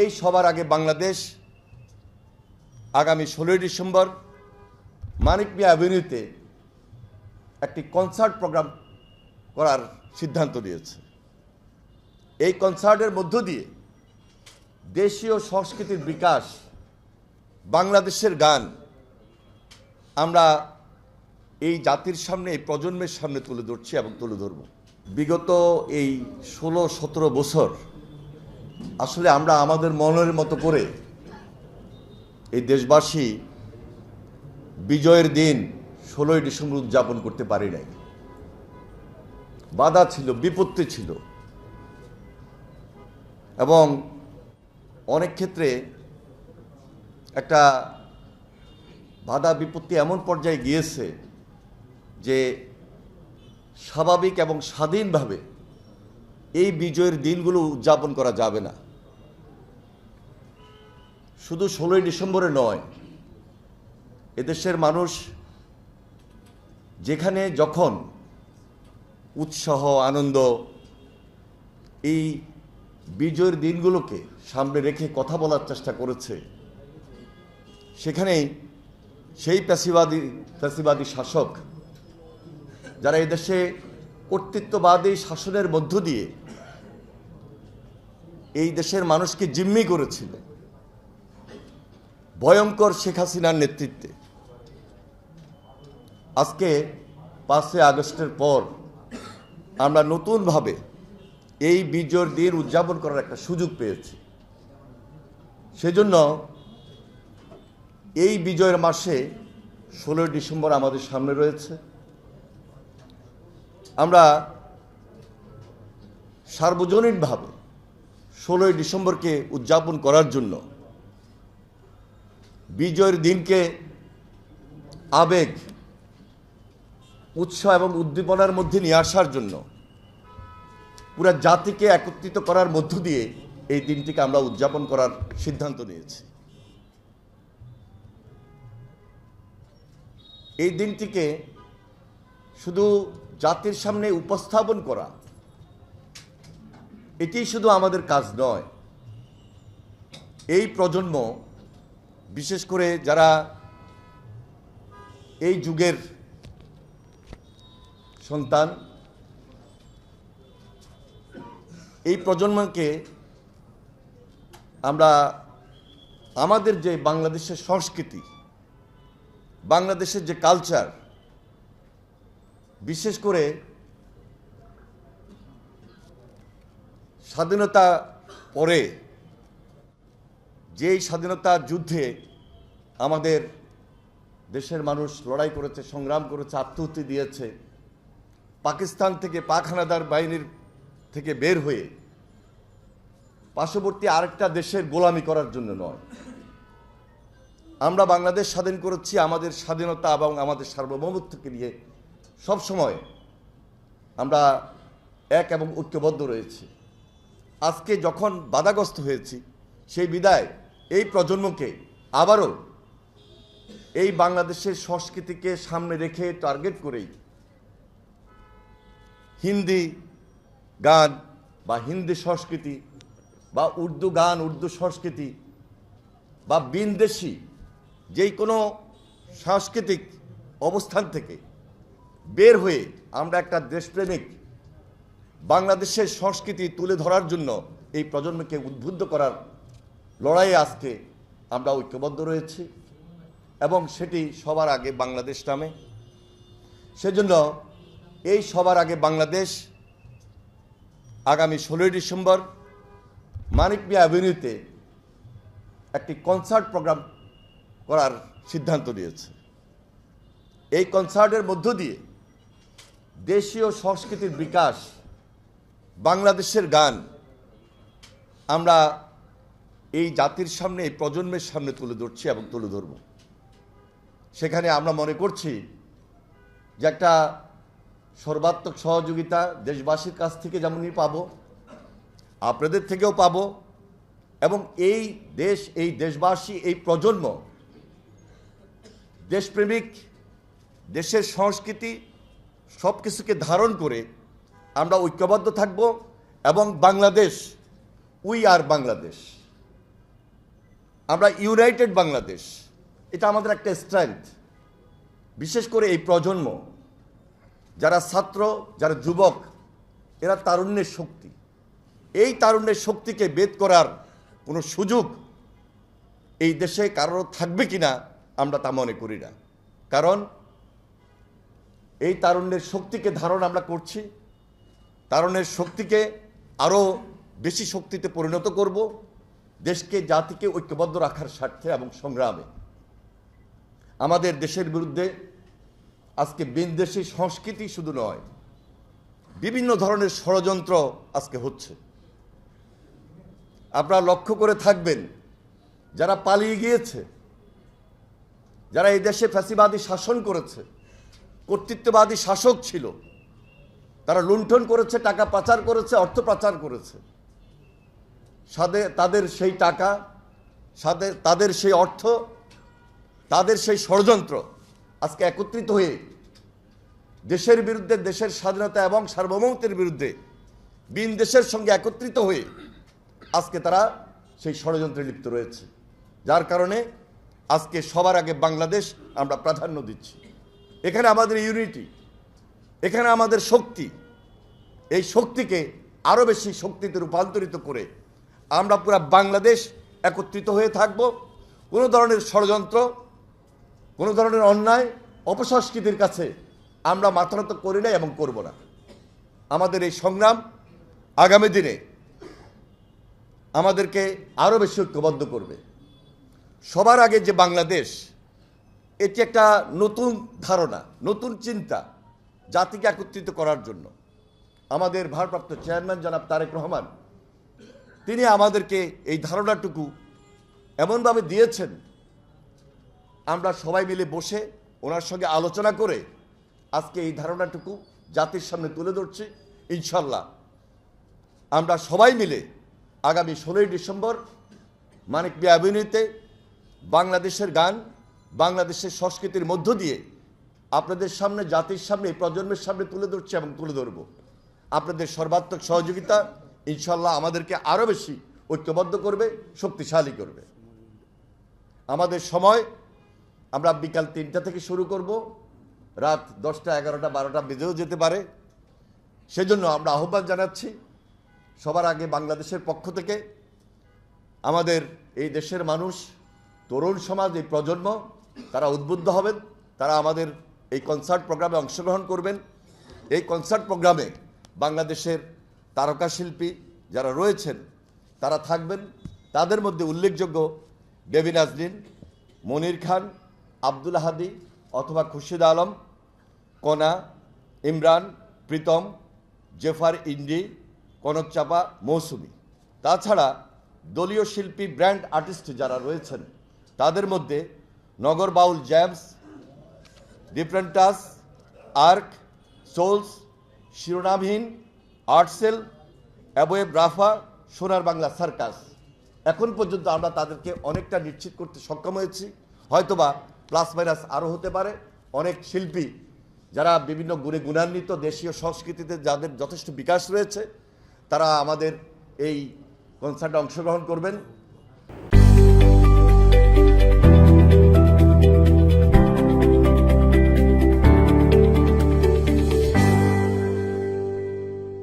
এই সবার আগে বাংলাদেশ আগামী ষোলোই ডিসেম্বর মানিক মিয়া অ্যাভিনিউতে একটি কনসার্ট প্রোগ্রাম করার সিদ্ধান্ত নিয়েছে। এই কনসার্টের মধ্য দিয়ে দেশীয় সংস্কৃতির বিকাশ, বাংলাদেশের গান আমরা এই জাতির সামনে, এই প্রজন্মের সামনে তুলে ধরছি এবং তুলে ধরব। বিগত এই ষোলো সতেরো বছর আসলে আমরা আমাদের মনের মতো করে এই দেশবাসী বিজয়ের দিন ষোলোই ডিসেম্বর উদযাপন করতে পারি নাই। বাধা ছিল, বিপত্তি ছিল। এবং অনেক ক্ষেত্রে একটা বাধা, বিপত্তি এমন পর্যায়ে গিয়েছে যে স্বাভাবিক এবং স্বাধীনভাবে এই বিজয়ের দিনগুলো উদযাপন করা যাবে না। শুধু ষোলোই ডিসেম্বরে নয়, এদেশের মানুষ যেখানে যখন উৎসাহ, আনন্দ, এই বিজয়ের দিনগুলোকে সামনে রেখে কথা বলার চেষ্টা করেছে, সেখানেই সেই প্যাসিবাদী প্যাসিবাদী শাসক যারা এদেশে কর্তৃত্ববাদী শাসনের মধ্য দিয়ে এই দেশের মানুষকে জিম্মি করেছিল ভয়ঙ্কর শেখ হাসিনার নেতৃত্বে। আজকে পাঁচই আগস্টের পর আমরা নতুনভাবে এই বিজয়ের দিন উদযাপন করার একটা সুযোগ পেয়েছি। সেজন্য এই বিজয়ের মাসে ষোলোই ডিসেম্বর আমাদের সামনে রয়েছে। আমরা সার্বজনীনভাবে ষোলোই ডিসেম্বরকে উদযাপন করার জন্য বিজয়ের দিনকে আবেগ, উৎসাহ এবং উদ্দীপনার মধ্যে নিয়ে আসার জন্য পুরা জাতিকে একত্রিত করার মধ্য দিয়ে এই দিনটিকে আমরা উদযাপন করার সিদ্ধান্ত নিয়েছি। এই দিনটিকে শুধু জাতির সামনে উপস্থাপন করা, এটি শুধু আমাদের কাজ নয়। এই প্রজন্ম বিশেষ করে যারা এই যুগের সন্তান, এই প্রজন্মকে আমরা আমাদের যে বাংলাদেশের সংস্কৃতি, বাংলাদেশের যে কালচার বিশেষ করে স্বাধীনতা পরে যেই স্বাধীনতা যুদ্ধে আমাদের দেশের মানুষ লড়াই করেছে, সংগ্রাম করেছে, আত্মহত্যা দিয়েছে, পাকিস্তান থেকে পাখানাদার বাহিনীর থেকে বের হয়ে পার্শ্ববর্তী আরেকটা দেশের গোলামি করার জন্য নয়। আমরা বাংলাদেশ স্বাধীন করেছি আমাদের স্বাধীনতা এবং আমাদের সার্বভৌমত্বকে নিয়ে। সবসময় আমরা এক এবং ঐক্যবদ্ধ রয়েছি। আজকে যখন বাধাগ্রস্ত হয়েছি, সেই বিদায় এই প্রজন্মকে আবারও এই বাংলাদেশের সংস্কৃতিকে সামনে রেখে টার্গেট করেই হিন্দি গান বা হিন্দি সংস্কৃতি বা উর্দু গান, উর্দু সংস্কৃতি বা বিনদেশি যেই কোনো সাংস্কৃতিক অবস্থান থেকে বের হয়ে আমরা একটা দেশপ্রেমিক বাংলাদেশের সংস্কৃতি তুলে ধরার জন্য এই প্রজন্মকে উদ্বুদ্ধ করার লড়াইয়ে আজকে আমরা ঐক্যবদ্ধ রয়েছি এবং সেটি সবার আগে বাংলাদেশ নামে। সেজন্য এই সবার আগে বাংলাদেশ আগামী ষোলোই ডিসেম্বর মানিক মিয়া অ্যাভিনিউতে একটি কনসার্ট প্রোগ্রাম করার সিদ্ধান্ত নিয়েছে। এই কনসার্টের মধ্য দিয়ে দেশীয় সংস্কৃতির বিকাশ, বাংলাদেশের গান আমরা এই জাতির সামনে, এই প্রজন্মের সামনে তুলে ধরছি এবং তুলে ধরব। সেখানে আমরা মনে করছি যে একটা সর্বাত্মক সহযোগিতা দেশবাসীর কাছ থেকে যেমনই পাব, আপনাদের থেকেও পাব এবং এই দেশ, এই দেশবাসী, এই প্রজন্ম, দেশপ্রেমিক, দেশের সংস্কৃতি সব কিছুকে ধারণ করে আমরা ঐক্যবদ্ধ থাকব এবং বাংলাদেশ, উই আর বাংলাদেশ। আমরা ইউনাইটেড বাংলাদেশ, এটা আমাদের একটা স্ট্রেংথ বিশেষ করে এই প্রজন্ম, যারা ছাত্র, যারা যুবক, এরা তারুণ্যের শক্তি। এই তারুণ্যের শক্তিকে বেদ করার কোনো সুযোগ এই দেশে কারোর থাকবে কি না আমরা তা মনে করি না। কারণ, এই তারুণ্যের শক্তিকে ধারণ আমরা করছি, তারুণ্যের শক্তিকে আরও বেশি শক্তিতে পরিণত করব। দেশকে, জাতিকে ঐক্যবদ্ধ রাখার স্বার্থে এবং সংগ্রামে। আমাদের দেশের বিরুদ্ধে আজকে বিনদেশী সংস্কৃতি শুধু নয়, বিভিন্ন ধরনের ষড়যন্ত্র আজকে হচ্ছে। আপনারা লক্ষ্য করে থাকবেন, যারা পালিয়ে গিয়েছে, যারা এই দেশে ফ্যাসিবাদী শাসন করেছে, কর্তৃত্ববাদী শাসক ছিল, তারা লুণ্ঠন করেছে, টাকা পাচার করেছে, অর্থ পাচার করেছে। সাথে তাদের সেই টাকা সাথে তাদের সেই অর্থ, তাদের সেই ষড়যন্ত্র আজকে একত্রিত হয়ে দেশের বিরুদ্ধে, দেশের স্বাধীনতা এবং সার্বভৌমত্বের বিরুদ্ধে বিন দেশের সঙ্গে একত্রিত হয়ে আজকে তারা সেই ষড়যন্ত্রে লিপ্ত রয়েছে। যার কারণে আজকে সবার আগে বাংলাদেশ আমরা প্রাধান্য দিচ্ছি। এখানে আমাদের ইউনিটি এখানে আমাদের শক্তি, এই শক্তিকে আরও বেশি শক্তিতে রূপান্তরিত করে আমরা পুরা বাংলাদেশ একত্রিত হয়ে থাকব। কোনো ধরনের ষড়যন্ত্র, কোনো ধরনের অন্যায় অপসংস্কৃতির কাছে আমরা মাথানত করি না এবং করব না। আমাদের এই সংগ্রাম আগামী দিনে আমাদেরকে আরও বেশি ঐক্যবদ্ধ করবে। সবার আগে যে বাংলাদেশ, এটি একটা নতুন ধারণা, নতুন চিন্তা জাতিকে একত্রিত করার জন্য। আমাদের ভারপ্রাপ্ত চেয়ারম্যান জনাব তারেক রহমান তিনি আমাদেরকে এই ধারণাটুকু এমনভাবে দিয়েছেন। আমরা সবাই মিলে বসে ওনার সঙ্গে আলোচনা করে আজকে এই ধারণাটুকু জাতির সামনে তুলে ধরছি। ইনশাল্লাহ আমরা সবাই মিলে আগামী ষোলোই ডিসেম্বর মানিক বিয়া অ্যাভিনিউতে বাংলাদেশের গান, বাংলাদেশের সংস্কৃতির মধ্য দিয়ে আপনাদের সামনে, জাতির সামনে প্রজন্মের সামনে তুলে ধরছি এবং তুলে ধরব। আপনাদের সর্বাত্মক সহযোগিতা ইনশাল্লাহ আমাদেরকে আরও বেশি ঐক্যবদ্ধ করবে, শক্তিশালী করবে। আমাদের সময় আমরা বিকাল তিনটা থেকে শুরু করব, রাত দশটা, এগারোটা, বারোটা বেজেও যেতে পারে। সেজন্য আমরা আহ্বান জানাচ্ছি সবার আগে বাংলাদেশের পক্ষ থেকে, আমাদের এই দেশের মানুষ, তরুণ সমাজ, এই প্রজন্ম, তারা উদ্বুদ্ধ হবেন, তারা আমাদের এই কনসার্ট প্রোগ্রামে অংশগ্রহণ করবেন। এই কনসার্ট প্রোগ্রামে বাংলাদেশের তারকা শিল্পী যারা রয়েছেন, তারা থাকবেন। তাদের মধ্যে উল্লেখযোগ্য বেবি নাজরিন, মনির খান, আব্দুল হাদি অথবা খুরশিদ আলম, কনা, ইমরান, প্রীতম, জেফার ইন্ডি, কনক চাপা, মৌসুমি। তাছাড়া দলীয় শিল্পী, ব্র্যান্ড আর্টিস্ট যারা রয়েছেন, তাদের মধ্যে নগর বাউল জ্যামস ডিফারেন্টাস আর্ক, সোলস, শিরোনামহীন আর্টসেল অ্যাবোয়েব রাফা সোনার বাংলা সার্কাস। এখন পর্যন্ত আমরা তাদেরকে অনেকটা নিশ্চিত করতে সক্ষম হয়েছি। হয়তোবা প্লাস মাইনাস আরও হতে পারে। অনেক শিল্পী যারা বিভিন্ন গুণে গুণান্বিত দেশীয় সংস্কৃতিতে যাদের যথেষ্ট বিকাশ রয়েছে, তারা আমাদের এই কনসার্টে অংশগ্রহণ করবেন।